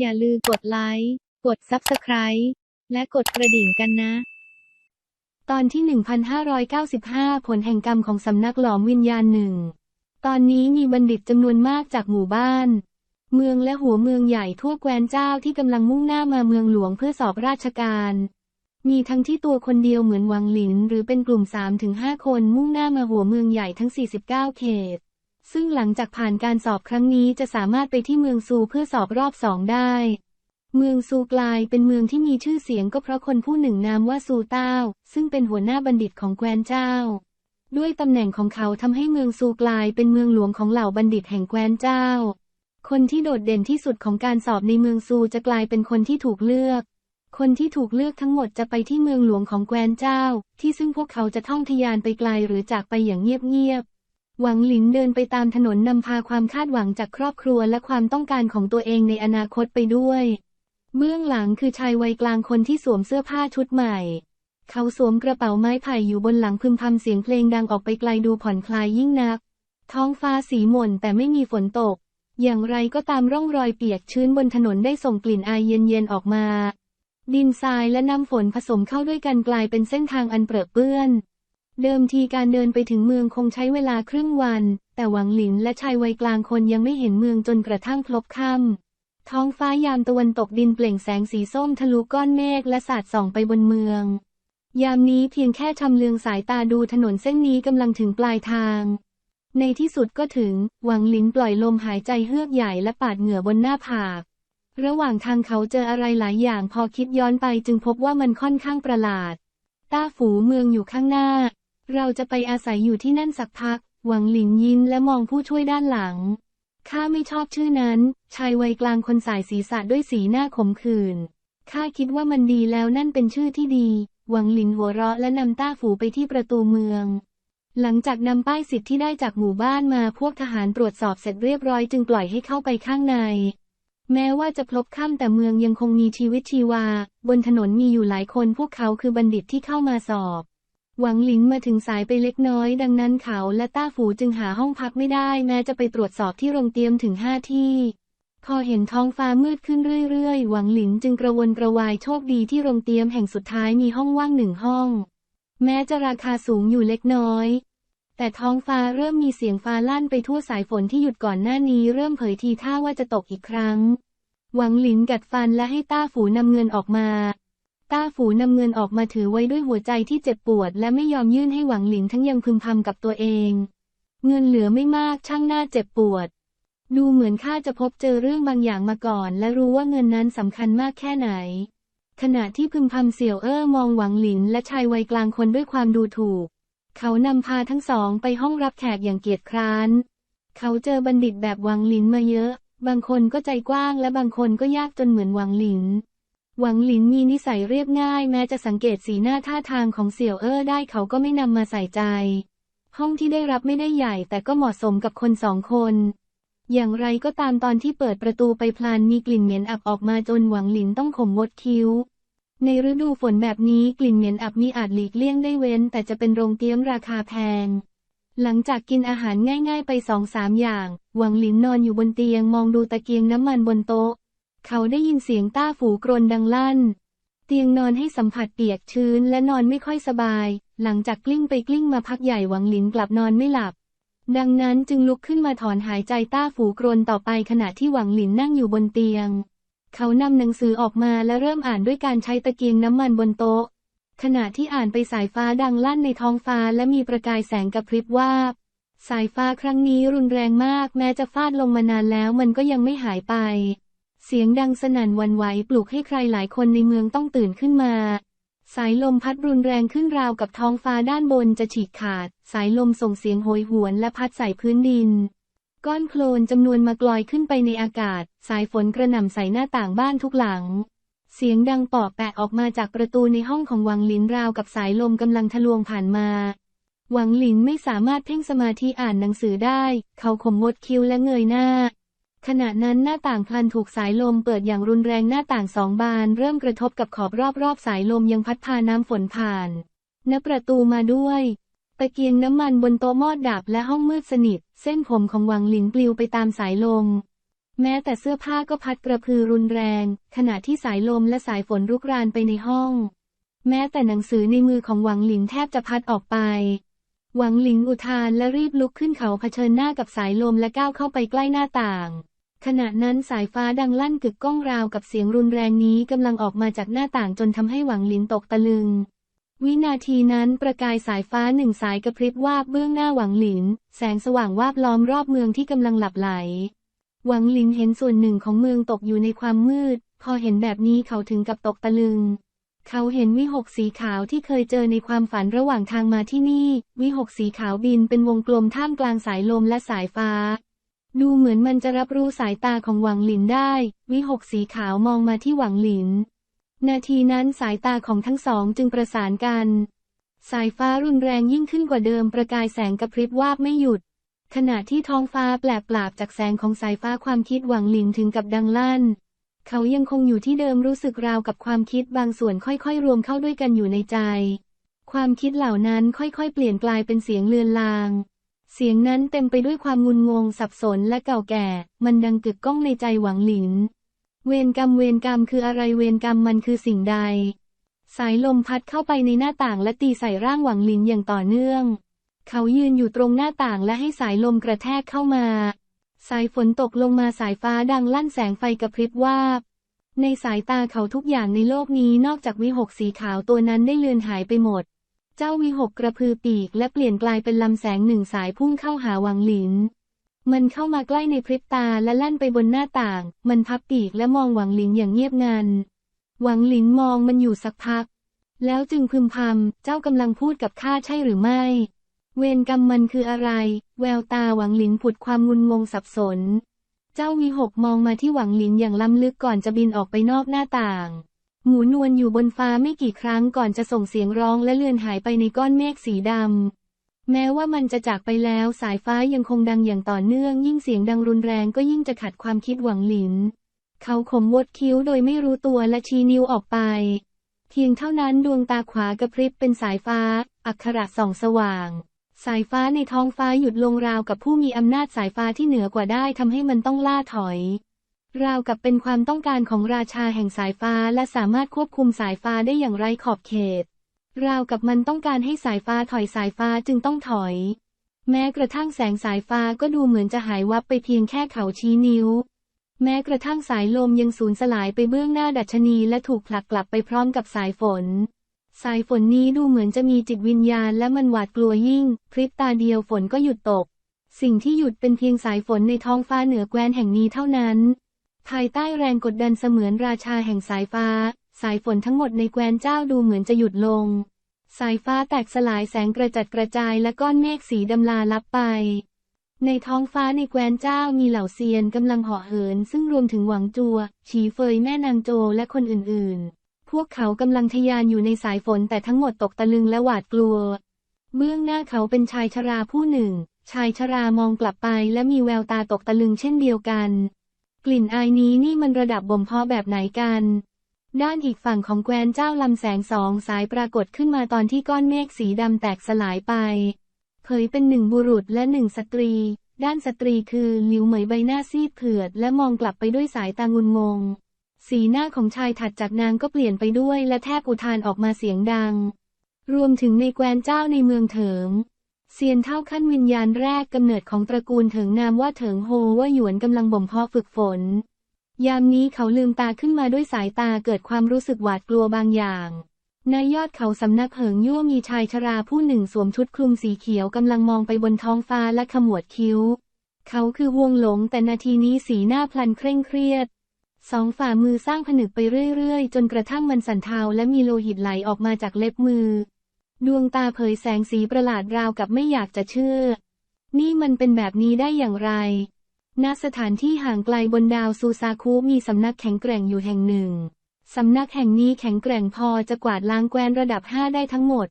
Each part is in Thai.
อย่าลืมกดไลค์ กด Subscribe และกดกระดิ่งกันนะ ตอนที่ 1595 ผลแห่งกรรมของสำนักหลอมวิญญาณหนึ่ง ตอนนี้มีบัณฑิตจำนวนมากจากหมู่บ้าน เมืองและหัวเมืองใหญ่ทั่วแคว้นเจ้าที่กำลังมุ่งหน้ามาเมืองหลวงเพื่อสอบราชการ มีทั้งที่ตัวคนเดียวเหมือนวังหลิน หรือเป็นกลุ่ม 3-5 คนมุ่งหน้ามาหัวเมืองใหญ่ทั้ง 49 เขต ซึ่งหลังจากผ่านการสอบครั้งนี้จะสามารถไปที่เมืองซูเพื่อสอบรอบสองได้ เมืองซูกลายเป็นเมืองที่มีชื่อเสียงก็เพราะคนผู้หนึ่งนามว่าซูเต้า ซึ่งเป็นหัวหน้าบัณฑิตของแคว้นเจ้า ด้วยตำแหน่งของเขาทำให้เมืองซูกลายเป็นเมืองหลวงของเหล่าบัณฑิตแห่งแคว้นเจ้า คนที่โดดเด่นที่สุดของการสอบในเมืองซูจะกลายเป็นคนที่ถูกเลือกคนที่ถูกเลือกทั้งหมดจะไปที่เมืองหลวงของแคว้นเจ้า ที่ซึ่งพวกเขาจะท่องทยานไปไกลหรือจากไปอย่างเงียบๆ หวังหลินเดินไปตามถนนนำพาความคาดหวังจากครอบครัวและความต้องการของตัวเองในอนาคตไปด้วย เบื้องหลังคือชายวัยกลางคนที่สวมเสื้อผ้าชุดใหม่ เขาสวมกระเป๋าไม้ไผ่อยู่บนหลังพึมพำเสียงเพลงดังออกไปไกลดูผ่อนคลายยิ่งนัก ท้องฟ้าสีหม่นแต่ไม่มีฝนตก อย่างไรก็ตามร่องรอยเปียกชื้นบนถนนได้ส่งกลิ่นอายเย็นๆออกมา ดินทรายและน้ำฝนผสมเข้าด้วยกันกลายเป็นเส้นทางอันเปรอะเปื้อน เดิมทีการเดินไปถึงเมืองคงใช้เวลาครึ่งวัน แต่หวังหลินและชายวัยกลางคนยังไม่เห็นเมืองจนกระทั่งพลบค่ำท้องฟ้ายามตะวันตกดินเปล่งแสงสีส้มทะลุก้อนเมฆและสาดส่องไปบนเมือง ยามนี้เพียงแค่ชำเลืองสายตาดูถนนเส้นนี้กำลังถึงปลายทาง ในที่สุดก็ถึง หวังหลินปล่อยลมหายใจเฮือกใหญ่และปาดเหงื่อบนหน้าผาก ระหว่างทางเขาเจออะไรหลายอย่างพอคิดย้อนไปจึงพบว่ามันค่อนข้างประหลาด ต้าฝูเมืองอยู่ข้างหน้า เราจะไปอาศัยอยู่ที่นั่นสักพัก หวังหลินยิ้มและมองผู้ช่วยด้านหลัง ข้าไม่ชอบชื่อนั้น ชายวัยกลางคนสายศีรษะด้วยสีหน้าขมขื่น ข้าคิดว่ามันดีแล้วนั่นเป็นชื่อที่ดี หวังหลินหัวเราะและนำต้าฝูไปที่ประตูเมือง หลังจากนำป้ายสิทธิ์ที่ได้จากหมู่บ้านมาพวกทหารตรวจสอบเสร็จเรียบร้อยจึงปล่อยให้เข้าไปข้างใน แม้ว่าจะพลบค่ำแต่เมืองยังคงมีชีวิตชีวา บนถนนมีอยู่หลายคนพวกเขาคือบัณฑิตที่เข้ามาสอบ หวังหลินมาถึงสายไปเล็กน้อย ดังนั้นเขาและต้าฝูจึงหาห้องพักไม่ได้ แม้จะไปตรวจสอบที่โรงเตรียมถึงห้าที่ พอเห็นท้องฟ้ามืดขึ้นเรื่อยๆ หวังหลินจึงกระวนกระวายโชคดีที่โรงเตรียมแห่งสุดท้ายมีห้องว่างหนึ่งห้อง แม้จะราคาสูงอยู่เล็กน้อย แต่ท้องฟ้าเริ่มมีเสียงฟ้าลั่นไปทั่วสายฝนที่หยุดก่อนหน้านี้เริ่มเผยทีท่าว่าจะตกอีกครั้ง หวังหลินกัดฟันและให้ต้าฝูนำเงินออกมา ต้าฝูนำเงินออกมาถือไว้ด้วยหัวใจที่เจ็บปวด และไม่ยอมยื่นให้หวังหลินทั้งยังพึมพำกับตัวเอง เงินเหลือไม่มากช่างน่าเจ็บปวด ดูเหมือนข้าจะพบเจอเรื่องบางอย่างมาก่อน และรู้ว่าเงินนั้นสำคัญมากแค่ไหน ขณะที่พึมพำเสี่ยวเอ้อมองหวังหลินและชายวัยกลางคนด้วยความดูถูก เขานำพาทั้งสองไปห้องรับแขกอย่างเกียจคร้าน เขาเจอบัณฑิตแบบหวังหลินมาเยอะ บางคนก็ใจกว้างและบางคนก็ยากจนเหมือนหวังหลิน หวังหลินมีนิสัยเรียบง่ายแม้จะสังเกตสีหน้าท่าทางของเสี่ยวเอ้อได้เขาก็ไม่นำมาใส่ใจ ห้องที่ได้รับไม่ได้ใหญ่แต่ก็เหมาะสมกับคนสองคน อย่างไรก็ตามตอนที่เปิดประตูไปพลานมีกลิ่นเหม็นอับออกมาจนหวังหลินต้องขมวดคิ้ว ในฤดูฝนแบบนี้กลิ่นเหม็นอับมีอาจหลีกเลี่ยงได้เว้น แต่จะเป็นโรงเตี้ยมราคาแพง หลังจากกินอาหารง่าย ๆ ไปสองสามอย่าง หวังหลินนอนอยู่บนเตียงมองดูตะเกียงน้ำมันบนโต๊ะ เขาได้ยินเสียงต้าฝูกรนดังลั่น เตียงนอนให้สัมผัสเปียกชื้นและนอนไม่ค่อยสบาย หลังจากกลิ้งไปกลิ้งมาพักใหญ่หวังหลินกลับนอนไม่หลับ ดังนั้นจึงลุกขึ้นมาถอนหายใจต้าฝูกรนต่อไปขณะที่หวังหลินนั่งอยู่บนเตียง เขานำหนังสือออกมาและเริ่มอ่านด้วยการใช้ตะเกียงน้ำมันบนโต๊ะ ขณะที่อ่านไปสายฟ้าดังลั่นในท้องฟ้าและมีประกายแสงกระพริบวาบสายฟ้าครั้งนี้รุนแรงมากแม้จะฟาดลงมานานแล้วมันก็ยังไม่หายไป เสียงดังสนั่นวันไหวปลุกให้ใครหลายคนในเมืองต้องตื่นขึ้นมา สายลมพัดรุนแรงขึ้นราวกับท้องฟ้าด้านบนจะฉีกขาด สายลมส่งเสียงโหยหวนและพัดใส่พื้นดิน ก้อนโคลนจำนวนมากลอยขึ้นไปในอากาศ สายฝนกระหน่ำใส่หน้าต่างบ้านทุกหลัง เสียงดังปอกแปะออกมาจากประตูในห้องของวังลินราวกับสายลมกำลังทะลวงผ่านมาหวังหลินไม่สามารถเพ่งสมาธิอ่านหนังสือได้ เขาขมวดคิ้วและเงยหน้า ขณะนั้นหน้าต่างพันถูกสายลมเปิดอย่างรุนแรงหน้าต่างสองบาน เริ่มกระทบกับขอบรอบๆสายลมยังพัดพาน้ำฝนผ่านณประตูมาด้วย ตะเกียงน้ำมันบนโต๊ะมอดดับและห้องมืดสนิท เส้นผมของหวังหลินปลิวไปตามสายลม แม้แต่เสื้อผ้าก็พัดกระพือรุนแรง ขณะที่สายลมและสายฝนรุกรานไปในห้อง แม้แต่หนังสือในมือของหวังหลินแทบจะพัดออกไปหวังหลินอุทานและรีบลุกขึ้นเขาเผชิญหน้ากับสายลมและก้าวเข้าไปใกล้หน้าต่าง ขณะนั้นสายฟ้าดังลั่นกึกก้องราวกับเสียงรุนแรงนี้กำลังออกมาจากหน้าต่างจนทำให้หวังหลินตกตะลึง วินาทีนั้นประกายสายฟ้าหนึ่งสายกระพริบวาบเบื้องหน้าหวังหลิน แสงสว่างวาบล้อมรอบเมืองที่กำลังหลับไหล หวังหลินเห็นส่วนหนึ่งของเมืองตกอยู่ในความมืด พอเห็นแบบนี้เขาถึงกับตกตะลึง เขาเห็นวิหกสีขาวที่เคยเจอในความฝันระหว่างทางมาที่นี่ วิหกสีขาวบินเป็นวงกลมท่ามกลางสายลมและสายฟ้า ดูเหมือนมันจะรับรู้สายตาของหวังหลินได้ วิหกสีขาวมองมาที่หวังหลิน นาทีนั้นสายตาของทั้งสองจึงประสานกัน สายฟ้ารุนแรงยิ่งขึ้นกว่าเดิมประกายแสงกระพริบวาบไม่หยุด ขณะที่ท้องฟ้าแปลกปราบจากแสงของสายฟ้าความคิดหวังหลินถึงกับดังลั่น เขายังคงอยู่ที่เดิมรู้สึกราวกับความคิดบางส่วนค่อยๆ รวมเข้าด้วยกันอยู่ในใจ ความคิดเหล่านั้นค่อยๆ เปลี่ยนกลายเป็นเสียงเลือนลาง เสียงนั้นเต็มไปด้วยความงุนงงสับสนและเก่าแก่ มันดังกึกก้องในใจหวังหลิน เวรกรรมเวรกรรมคืออะไรเวรกรรมมันคือสิ่งใด สายลมพัดเข้าไปในหน้าต่างและตีใส่ร่างหวังหลินอย่างต่อเนื่อง เขายืนอยู่ตรงหน้าต่างและให้สายลมกระแทกเข้ามา สายฝนตกลงมาสายฟ้าดังลั่นแสงไฟกระพริบวาบ ในสายตาเขาทุกอย่างในโลกนี้นอกจากวิหกสีขาวตัวนั้นได้เลือนหายไปหมด เจ้าวิหกกระพือปีกและเปลี่ยนกลายเป็นลำแสงหนึ่งสายพุ่งเข้าหาหวังหลิน มันเข้ามาใกล้ในพริบตาและลั่นไปบนหน้าต่าง มันพับปีกและมองหวังหลินอย่างเงียบงัน หวังหลินมองมันอยู่สักพัก แล้วจึงพึมพำ เจ้ากำลังพูดกับข้าใช่หรือไม่ เวรกรรมมันคืออะไร แววตาหวังหลินผุดความงุนงงสับสน เจ้าวีหกมองมาที่หวังหลินอย่างล้ำลึกก่อนจะบินออกไปนอกหน้าต่าง หมูนวลอยู่บนฟ้าไม่กี่ครั้งก่อนจะส่งเสียงร้องและเลือนหายไปในก้อนเมฆสีดำ แม้ว่ามันจะจากไปแล้วสายฟ้ายังคงดังอย่างต่อเนื่อง ยิ่งเสียงดังรุนแรงก็ยิ่งจะขัดความคิดหวังหลิน เขาขมวดคิ้วโดยไม่รู้ตัวและชี้นิ้วออกไป เพียงเท่านั้นดวงตาขวากระพริบเป็นสายฟ้า อักขระส่องสว่าง สายฟ้าในท้องฟ้าหยุดลงราวกับผู้มีอำนาจสายฟ้าที่เหนือกว่าได้ทำให้มันต้องล่าถอย ราวกับเป็นความต้องการของราชาแห่งสายฟ้าและสามารถควบคุมสายฟ้าได้อย่างไร้ขอบเขต ราวกับมันต้องการให้สายฟ้าถอยสายฟ้าจึงต้องถอย แม้กระทั่งแสงสายฟ้าก็ดูเหมือนจะหายวับไปเพียงแค่เขาชี้นิ้ว แม้กระทั่งสายลมยังสูญสลายไปเบื้องหน้าดัชนีและถูกผลักกลับไปพร้อมกับสายฝน สายฝนนี้ดูเหมือนจะมีจิตวิญญาณและมันหวาดกลัวยิ่ง พริบตาเดียวฝนก็หยุดตก สิ่งที่หยุดเป็นเพียงสายฝนในท้องฟ้าเหนือแคว้นแห่งนี้เท่านั้น ภายใต้แรงกดดันเสมือนราชาแห่งสายฟ้า สายฝนทั้งหมดในแคว้นเจ้าดูเหมือนจะหยุดลง สายฟ้าแตกสลายแสงกระจัดกระจายและก้อนเมฆสีดำลาลับไป ในท้องฟ้าในแคว้นเจ้ามีเหล่าเซียนกำลังเหาะเหิน ซึ่งรวมถึงหวังจัว ฉีเฟยแม่นางโจและคนอื่นๆ พวกเขากำลังทะยานอยู่ในสายฝนแต่ทั้งหมดตกตะลึงและหวาดกลัว เบื้องหน้าเขาเป็นชายชราผู้หนึ่ง ชายชรามองกลับไปและมีแววตาตกตะลึงเช่นเดียวกัน กลิ่นอายนี้นี่มันระดับบ่มเพาะแบบไหนกัน ด้านอีกฝั่งของแควนเจ้าลำแสงสองสายปรากฏขึ้นมาตอนที่ก้อนเมฆสีดำแตกสลายไป เผยเป็นหนึ่งบุรุษและหนึ่งสตรี ด้านสตรีคือหลิวเหมยใบหน้าซีดเผือด และมองกลับไปด้วยสายตางุนงง สีหน้าของชายถัดจากนางก็เปลี่ยนไปด้วยและแทบอุทานออกมาเสียงดัง รวมถึงในแควนเจ้าในเมืองเถิง เซียนเท่าขั้นวิญญาณแรกกำเนิดของตระกูลเถิงนามว่าเถิงโฮว่าหยวนกำลังบ่มเพาะฝึกฝน ยามนี้เขาลืมตาขึ้นมาด้วยสายตาเกิดความรู้สึกหวาดกลัวบางอย่างในยอดเขาสำนักเหิงยั่วมีชายชราผู้หนึ่งสวมชุดคลุมสีเขียวกำลังมองไปบนท้องฟ้าและขมวดคิ้ว เขาคือวงหลงแต่นาทีนี้สีหน้าพลันเคร่งเครียด สองฝ่ามือสร้างผนึกไปเรื่อยๆ จนกระทั่งมันสั่นเทาและมีโลหิตไหลออกมาจากเล็บมือ ดวงตาเผยแสงสีประหลาดราวกับไม่อยากจะเชื่อ นี่มันเป็นแบบนี้ได้อย่างไร ณ สถานที่ห่างไกลบนดาวซูซาคุมีสำนักแข็งแกร่งอยู่แห่งหนึ่ง สำนักแห่งนี้แข็งแกร่งพอจะกวาดล้างแคว้นระดับห้าได้ทั้งหมด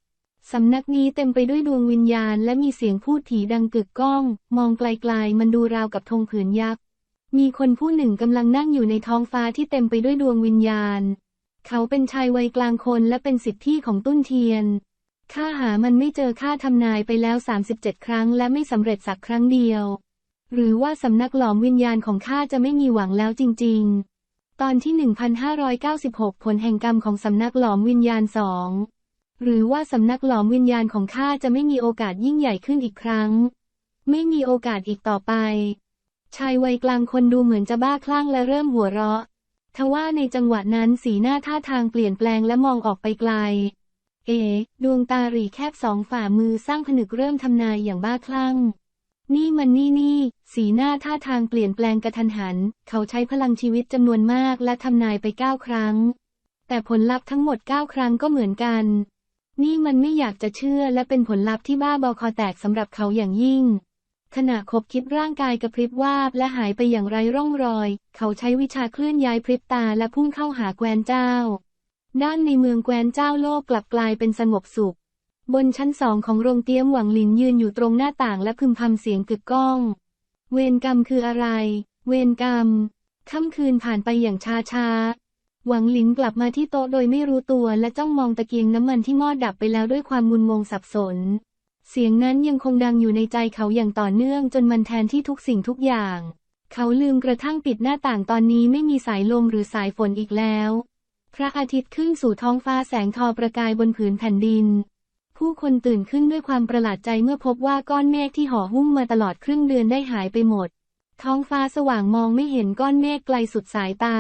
สำนักนี้เต็มไปด้วยดวงวิญญาณและมีเสียงพูดถีดังกึกก้อง มองไกลๆ มันดูราวกับธงผืนยักษ์ มีคนผู้หนึ่งกำลังนั่งอยู่ในท้องฟ้าที่เต็มไปด้วยดวงวิญญาณ เขาเป็นชายวัยกลางคนและเป็นสิทธิของตุ้นเทียน ข้าหามันไม่เจอข้าทำนายไปแล้ว 37 ครั้งและไม่สำเร็จสักครั้งเดียว หรือว่าสำนักหลอมวิญญาณของข้าจะไม่มีหวังแล้วจริง ๆ ตอนที่ 1596 ผลแห่งกรรมของสำนักหลอมวิญญาณสองหรือว่าสำนักหลอมวิญญาณของข้าจะไม่มีโอกาสยิ่งใหญ่ขึ้นอีกครั้ง ไม่มีโอกาสอีกต่อไป ชายวัยกลางคนดูเหมือนจะบ้าคลั่งและเริ่มหัวเราะ ทว่าในจังหวะนั้นสีหน้าท่าทางเปลี่ยนแปลงและมองออกไปไกล เอ ดวงตาหรีแคบสองฝ่ามือสร้างผนึกเริ่มทำนายอย่างบ้าคลั่ง นี่มันนี่นี่ สีหน้าท่าทางเปลี่ยนแปลงกระทันหัน เขาใช้พลังชีวิตจำนวนมากและทำนายไปเก้าครั้ง แต่ผลลัพธ์ทั้งหมดเก้าครั้งก็เหมือนกัน นี่มันไม่อยากจะเชื่อและเป็นผลลัพธ์ที่บ้าบอคอแตกสำหรับเขาอย่างยิ่ง ขณะคบคิดร่างกายกระพริบวาบและหายไปอย่างไรร่องรอย เขาใช้วิชาเคลื่อนย้ายพริบตาและพุ่งเข้าหาแกวนเจ้า ด้านในเมืองแกวนเจ้าโลกกลับกลายเป็นสงบสุข บนชั้นสองของโรงเตี้ยมหวังหลินยืนอยู่ตรงหน้าต่างและพึมพำเสียงกึกก้อง เวรกรรมคืออะไร เวรกรรม ค่ำคืนผ่านไปอย่างช้าช้าหวังหลินกลับมาที่โต๊ะโดยไม่รู้ตัวและจ้องมองตะเกียงน้ำมันที่มอดดับไปแล้วด้วยความงุนงงสับสน เสียงนั้นยังคงดังอยู่ในใจเขาอย่างต่อเนื่องจนมันแทนที่ทุกสิ่งทุกอย่าง เขาลืมกระทั่งปิดหน้าต่างตอนนี้ไม่มีสายลมหรือสายฝนอีกแล้ว พระอาทิตย์ขึ้นสู่ท้องฟ้าแสงทอประกายบนผืนแผ่นดิน ผู้คนตื่นขึ้นด้วยความประหลาดใจเมื่อพบว่าก้อนเมฆที่ห่อหุ้มมาตลอดครึ่งเดือนได้หายไปหมด ท้องฟ้าสว่างมองไม่เห็นก้อนเมฆไกลสุดสายตา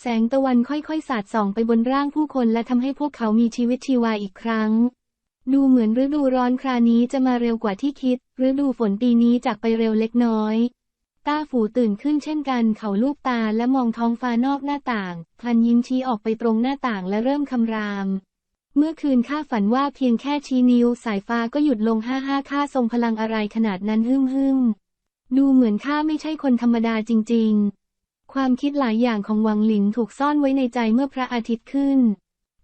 แสงตะวันค่อยๆ สาดส่องไปบนร่างผู้คนและทำให้พวกเขามีชีวิตชีวาอีกครั้ง ดูเหมือนฤดูร้อนครานี้จะมาเร็วกว่าที่คิด ฤดูฝนปีนี้จากไปเร็วเล็กน้อย ต้าฝูตื่นขึ้นเช่นกัน เขาลูบตาและมองท้องฟ้านอกหน้าต่าง พลันยิ้มชี้ออกไปตรงหน้าต่างและเริ่มคำราม เมื่อคืนข้าฝันว่าเพียงแค่ชี้นิ้วสายฟ้าก็หยุดลงห้าห้าข้าทรงพลังอะไรขนาดนั้นฮึ่มฮึมดูเหมือนข้าไม่ใช่คนธรรมดาจริง ๆ ความคิดหลายอย่างของวังหลินถูกซ่อนไว้ในใจเมื่อพระอาทิตย์ขึ้น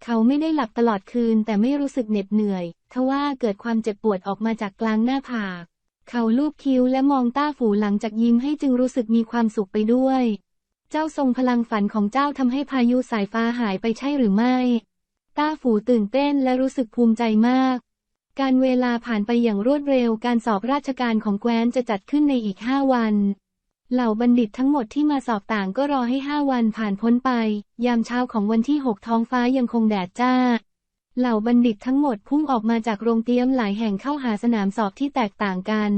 เขาไม่ได้หลับตลอดคืนแต่ไม่รู้สึกเหน็ดเหนื่อย ทว่าเกิดความเจ็บปวดออกมาจากกลางหน้าผาก เขาลูบคิ้วและมองต้าฝูหลังจากยิ้มให้จึงรู้สึกมีความสุขไปด้วย เจ้าทรงพลังฝันของเจ้าทำให้พายุสายฟ้าหายไปใช่หรือไม่ ต้าฝูตื่นเต้นและรู้สึกภูมิใจมาก การเวลาผ่านไปอย่างรวดเร็ว การสอบราชการของแคว้นจะจัดขึ้นในอีกห้าวัน เหล่าบัณฑิตทั้งหมดที่มาสอบต่างก็รอให้ห้าวันผ่านพ้นไป ยามเช้าของวันที่หกท้องฟ้ายังคงแดดจ้า เหล่าบัณฑิตทั้งหมดพุ่งออกมาจากโรงเตรียมหลายแห่งเข้าหาสนามสอบที่แตกต่างกัน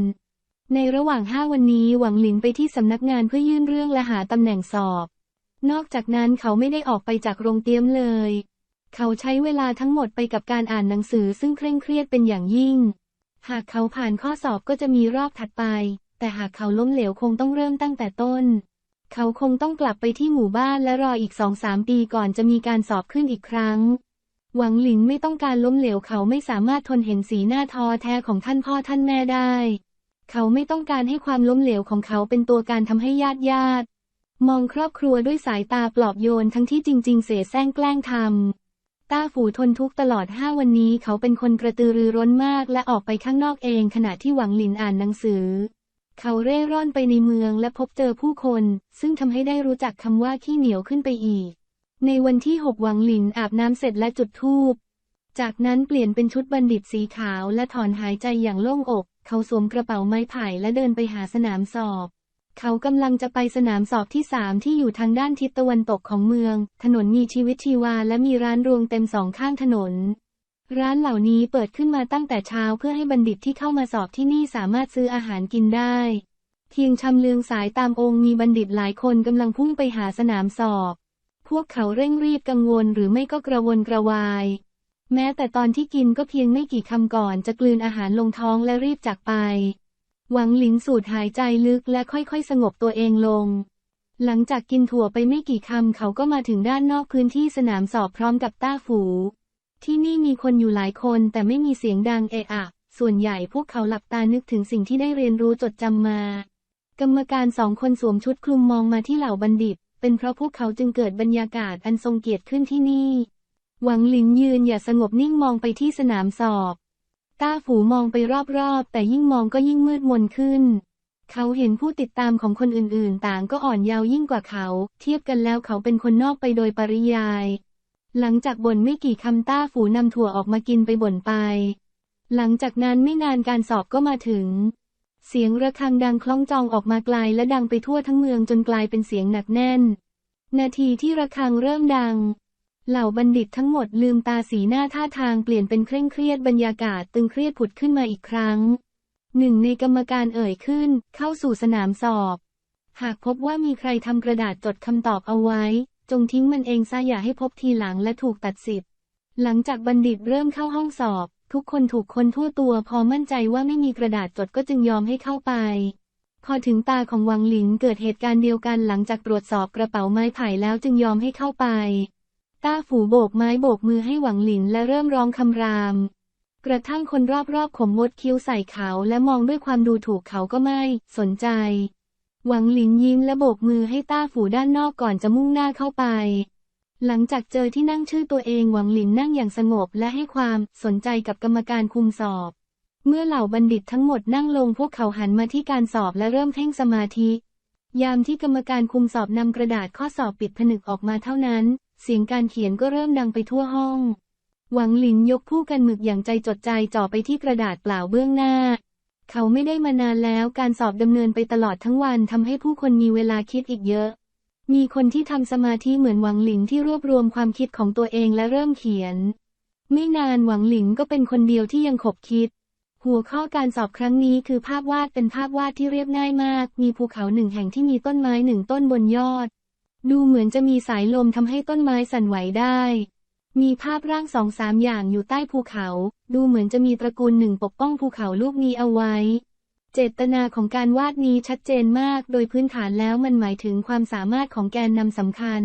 ในระหว่างห้าวันนี้หวังหลินไปที่สำนักงานเพื่อยื่นเรื่องและหาตำแหน่งสอบ นอกจากนั้นเขาไม่ได้ออกไปจากโรงเตรียมเลย เขาใช้เวลาทั้งหมดไปกับการอ่านหนังสือซึ่งเคร่งเครียดเป็นอย่างยิ่ง หากเขาผ่านข้อสอบก็จะมีรอบถัดไป แต่หากเขาล้มเหลวคงต้องเริ่มตั้งแต่ต้น เขาคงต้องกลับไปที่หมู่บ้านและรออีกสองสามปีก่อนจะมีการสอบขึ้นอีกครั้ง หวังหลินไม่ต้องการล้มเหลวเขาไม่สามารถทนเห็นสีหน้าท้อแท้ของท่านพ่อท่านแม่ได้ เขาไม่ต้องการให้ความล้มเหลวของเขาเป็นตัวการทำให้ญาติญาติมองครอบครัวด้วยสายตาปลอบโยนทั้งที่จริง ๆ เสแสร้งแกล้งทำต้าฝูทนทุกข์ตลอดห้าวันนี้เขาเป็นคนกระตือรือร้นมากและออกไปข้างนอกเองขณะที่หวังหลินอ่านหนังสือ เขาเร่ร่อนไปในเมืองและพบเจอผู้คน ซึ่งทำให้ได้รู้จักคำว่าขี้เหนียวขึ้นไปอีก ในวันที่หกหวังหลินอาบน้ำเสร็จและจุดธูป จากนั้นเปลี่ยนเป็นชุดบัณฑิตสีขาวและถอนหายใจอย่างโล่งอก เขาสวมกระเป๋าไม้ไผ่และเดินไปหาสนามสอบ เขากำลังจะไปสนามสอบที่สามที่อยู่ทางด้านทิศตะวันตกของเมือง ถนนมีชีวิตชีวาและมีร้านรวงเต็มสองข้างถนน ร้านเหล่านี้เปิดขึ้นมาตั้งแต่เช้าเพื่อให้บัณฑิตที่เข้ามาสอบที่นี่สามารถซื้ออาหารกินได้ เพียงชำเลืองสายตามองค์มีบัณฑิตหลายคนกำลังพุ่งไปหาสนามสอบ พวกเขาเร่งรีบกังวลหรือไม่ก็กระวนกระวาย แม้แต่ตอนที่กินก็เพียงไม่กี่คำก่อนจะกลืนอาหารลงท้องและรีบจากไป หวังหลินสูดหายใจลึกและค่อยๆ สงบตัวเองลง หลังจากกินถั่วไปไม่กี่คำเขาก็มาถึงด้านนอกพื้นที่สนามสอบพร้อมกับต้าฝู ที่นี่มีคนอยู่หลายคนแต่ไม่มีเสียงดังเอะอะ ส่วนใหญ่พวกเขาหลับตานึกถึงสิ่งที่ได้เรียนรู้จดจำมา กรรมการสองคนสวมชุดคลุมมองมาที่เหล่าบัณฑิต เป็นเพราะพวกเขาจึงเกิดบรรยากาศอันทรงเกียรติขึ้นที่นี่ หวังหลินยืนอย่าสงบนิ่งมองไปที่สนามสอบ ต้าฝูมองไปรอบๆ แต่ยิ่งมองก็ยิ่งมืดมนขึ้น เขาเห็นผู้ติดตามของคนอื่นๆ ต่างก็อ่อนเยาว์ยิ่งกว่าเขา เทียบกันแล้วเขาเป็นคนนอกไปโดยปริยาย หลังจากบ่นไม่กี่คำต้าฝูนำถั่วออกมากินไปบ่นไป หลังจากนั้นไม่นานการสอบก็มาถึง เสียงระฆังดังคล้องจองออกมาไกลและดังไปทั่วทั้งเมืองจนกลายเป็นเสียงหนักแน่น นาทีที่ระฆังเริ่มดัง เหล่าบัณฑิตทั้งหมดลืมตาสีหน้าท่าทางเปลี่ยนเป็นเคร่งเครียดบรรยากาศตึงเครียดผุดขึ้นมาอีกครั้ง หนึ่งในกรรมการเอ่ยขึ้น เข้าสู่สนามสอบ หากพบว่ามีใครทำกระดาษจดคำตอบเอาไว้ จงทิ้งมันเองซะอย่าให้พบทีหลังและถูกตัดสิทธิ์หลังจากบัณฑิตเริ่มเข้าห้องสอบ ทุกคนถูกคนทั่วตัวพอมั่นใจว่าไม่มีกระดาษจดก็จึงยอมให้เข้าไป พอถึงตาของวังหลินเกิดเหตุการณ์เดียวกันหลังจากตรวจสอบกระเป๋าไม้ไผ่แล้วจึงยอมให้เข้าไป ต้าฝูโบกไม้โบกมือให้หวังหลินและเริ่มร้องคำราม กระทั่งคนรอบๆขมมดคิ้วใส่เขาและมองด้วยความดูถูกเขาก็ไม่ สนใจ หวังหลินยิ้มและโบกมือให้ต้าฝูด้านนอกก่อนจะมุ่งหน้าเข้าไป หลังจากเจอที่นั่งชื่อตัวเองหวังหลินนั่งอย่างสงบและให้ความสนใจกับกรรมการคุมสอบ เมื่อเหล่าบัณฑิตทั้งหมดนั่งลงพวกเขาหันมาที่การสอบและเริ่มเพ่งสมาธิ ยามที่กรรมการคุมสอบนำกระดาษข้อสอบปิดผนึกออกมาเท่านั้น เสียงการเขียนก็เริ่มดังไปทั่วห้อง หวังหลินยกผู้กันหมึกอย่างใจจดใจจ่อไปที่กระดาษเปล่าเบื้องหน้า เขาไม่ได้มานานแล้วการสอบดำเนินไปตลอดทั้งวันทำให้ผู้คนมีเวลาคิดอีกเยอะ มีคนที่ทำสมาธิเหมือนหวังหลินที่รวบรวมความคิดของตัวเองและเริ่มเขียน ไม่นานหวังหลินก็เป็นคนเดียวที่ยังขบคิด หัวข้อการสอบครั้งนี้คือภาพวาดเป็นภาพวาดที่เรียบง่ายมาก มีภูเขาหนึ่งแห่งที่มีต้นไม้หนึ่งต้นบนยอด ดูเหมือนจะมีสายลมทำให้ต้นไม้สั่นไหวได้ มีภาพร่างสองสามอย่างอยู่ใต้ภูเขา ดูเหมือนจะมีตระกูลหนึ่งปกป้องภูเขาลูกนี้เอาไว้ เจตนาของการวาดนี้ชัดเจนมาก โดยพื้นฐานแล้วมันหมายถึงความสามารถของแกนนำสำคัญ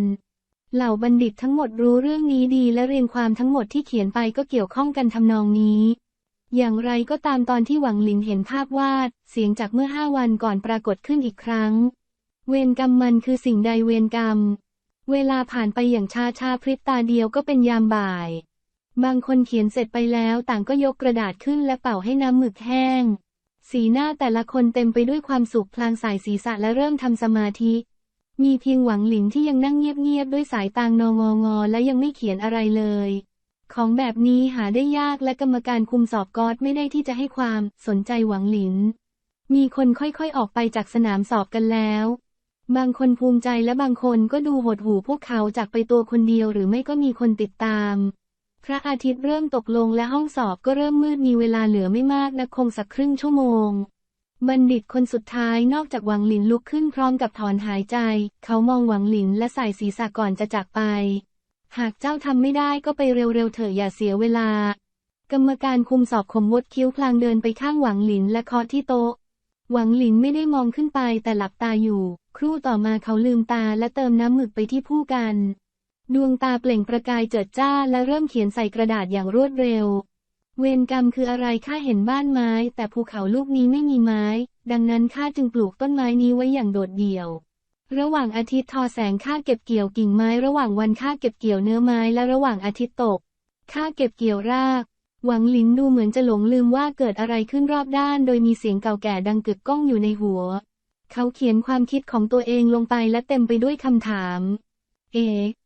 เหล่าบัณฑิตทั้งหมดรู้เรื่องนี้ดีและเรียงความทั้งหมดที่เขียนไปก็เกี่ยวข้องกันทำนองนี้ อย่างไรก็ตามตอนที่หวังหลินเห็นภาพวาด เสียงจากเมื่อห้าวันก่อนปรากฏขึ้นอีกครั้ง เวรกรรมมันคือสิ่งใดเวรกรรม เวลาผ่านไปอย่างชาชาพริบตาเดียวก็เป็นยามบ่าย บางคนเขียนเสร็จไปแล้วต่างก็ยกกระดาษขึ้นและเป่าให้น้ำหมึกแห้ง สีหน้าแต่ละคนเต็มไปด้วยความสุขพลางสายศีรษะและเริ่มทำสมาธิ มีเพียงหวังหลินที่ยังนั่งเงียบๆด้วยสายตางนองงอและยังไม่เขียนอะไรเลย ของแบบนี้หาได้ยากและกรรมการคุมสอบกอดไม่ได้ที่จะให้ความสนใจหวังหลิน มีคนค่อยๆออกไปจากสนามสอบกันแล้ว บางคนภูมิใจและบางคนก็ดูหดหูพวกเขาจากไปตัวคนเดียวหรือไม่ก็มีคนติดตาม พระอาทิตย์เริ่มตกลงและห้องสอบก็เริ่มมืดมีเวลาเหลือไม่มากนะคงสักครึ่งชั่วโมง บัณฑิตคนสุดท้ายนอกจากหวังหลินลุกขึ้นพร้อมกับถอนหายใจ เขามองหวังหลินและใส่ศีรษะก่อนจะจากไป หากเจ้าทำไม่ได้ก็ไปเร็วๆเถอะอย่าเสียเวลา กรรมการคุมสอบขมวดคิ้วพลางเดินไปข้างหวังหลินและเคาะที่โต๊ะ หวังหลินไม่ได้มองขึ้นไปแต่หลับตาอยู่ ครู่ต่อมาเขาลืมตาและเติมน้ำหมึกไปที่ผู้กัน ดวงตาเปล่งประกายเจิดจ้าและเริ่มเขียนใส่กระดาษอย่างรวดเร็ว เวรกรรมคืออะไรข้าเห็นบ้านไม้ แต่ภูเขาลูกนี้ไม่มีไม้ ดังนั้นข้าจึงปลูกต้นไม้นี้ไว้อย่างโดดเดี่ยว ระหว่างอาทิตย์ทอแสงข้าเก็บเกี่ยวกิ่งไม้ ระหว่างวันข้าเก็บเกี่ยวเนื้อไม้และระหว่างอาทิตย์ตกข้าเก็บเกี่ยวราก หวังลินดูเหมือนจะหลงลืมว่าเกิดอะไรขึ้นรอบด้าน โดยมีเสียงเก่าแก่ดังกึกก้องอยู่ในหัว เขาเขียนความคิดของตัวเองลงไปและเต็มไปด้วยคำถาม เอ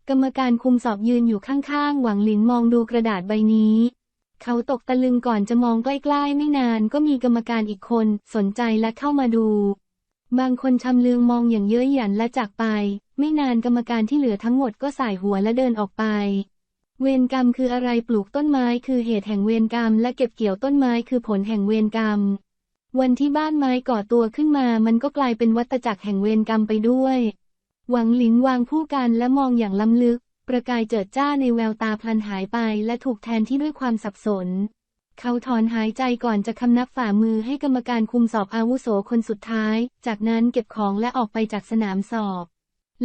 กรรมการคุมสอบยืนอยู่ข้างๆ หวังหลินมองดูกระดาษใบนี้ เขาตกตะลึงก่อนจะมองใกล้ๆ ไม่นานก็มีกรรมการอีกคนสนใจและเข้ามาดู บางคนชำเลืองมองอย่างเย้ยหยันและจากไป ไม่นานกรรมการที่เหลือทั้งหมดก็สายหัวและเดินออกไป เวรกรรมคืออะไรปลูกต้นไม้คือเหตุแห่งเวรกรรม และเก็บเกี่ยวต้นไม้คือผลแห่งเวรกรรม วันที่บ้านไม้ก่อตัวขึ้นมามันก็กลายเป็นวัฏจักรแห่งเวรกรรมไปด้วย หวังหลินวางผู้กันและมองอย่างล้ำลึก ประกายเจิดจ้าในแววตาพลันหายไปและถูกแทนที่ด้วยความสับสน เขาถอนหายใจก่อนจะคำนับฝ่ามือให้กรรมการคุมสอบอาวุโสคนสุดท้าย จากนั้นเก็บของและออกไปจากสนามสอบ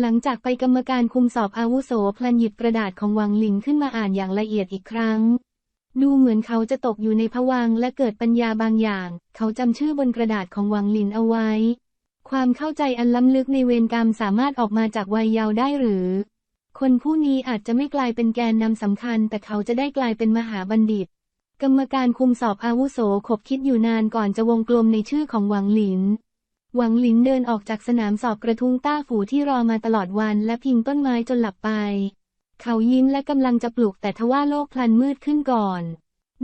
หลังจากไปกรรมการคุมสอบอาวุโสพลันหยิบกระดาษของหวังหลินขึ้นมาอ่านอย่างละเอียดอีกครั้งดูเหมือนเขาจะตกอยู่ในภวังและเกิดปัญญาบางอย่าง เขาจำชื่อบนกระดาษของหวังหลินเอาไว้ ความเข้าใจอันล้ำลึกในเวรกรรมสามารถออกมาจากวัยเยาว์ได้หรือ คนผู้นี้อาจจะไม่กลายเป็นแกนนำสำคัญ แต่เขาจะได้กลายเป็นมหาบัณฑิต กรรมการคุมสอบอาวุโสขบคิดอยู่นานก่อนจะวงกลมในชื่อของหวังหลิน หวังหลินเดินออกจากสนามสอบกระทุ้งต้าฝูที่รอมาตลอดวันและพิงต้นไม้จนหลับไป เขายิ้มและกำลังจะปลุกแต่ทว่าโลกพลันมืดขึ้นก่อน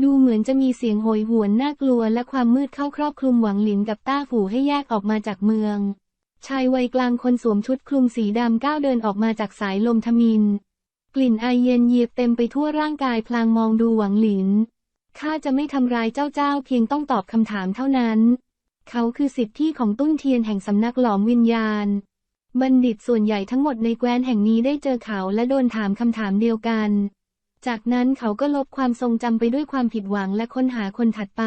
ดูเหมือนจะมีเสียงโหยหวนน่ากลัวและความมืดเข้าครอบคลุมหวังหลินกับต้าฝูให้แยกออกมาจากเมือง ชายวัยกลางคนสวมชุดคลุมสีดำก้าวเดินออกมาจากสายลมทมิน กลิ่นไอเย็นเยียบเต็มไปทั่วร่างกายพลางมองดูหวังหลินข้าจะไม่ทำร้ายเจ้าเจ้าเพียงต้องตอบคำถามเท่านั้น เขาคือสิทธิของตุ้นเทียนแห่งสำนักหลอมวิญญาณ บัณฑิตส่วนใหญ่ทั้งหมดในแคว้นแห่งนี้ได้เจอเขาและโดนถามคำถามเดียวกัน จากนั้นเขาก็ลบความทรงจำไปด้วยความผิดหวังและค้นหาคนถัดไป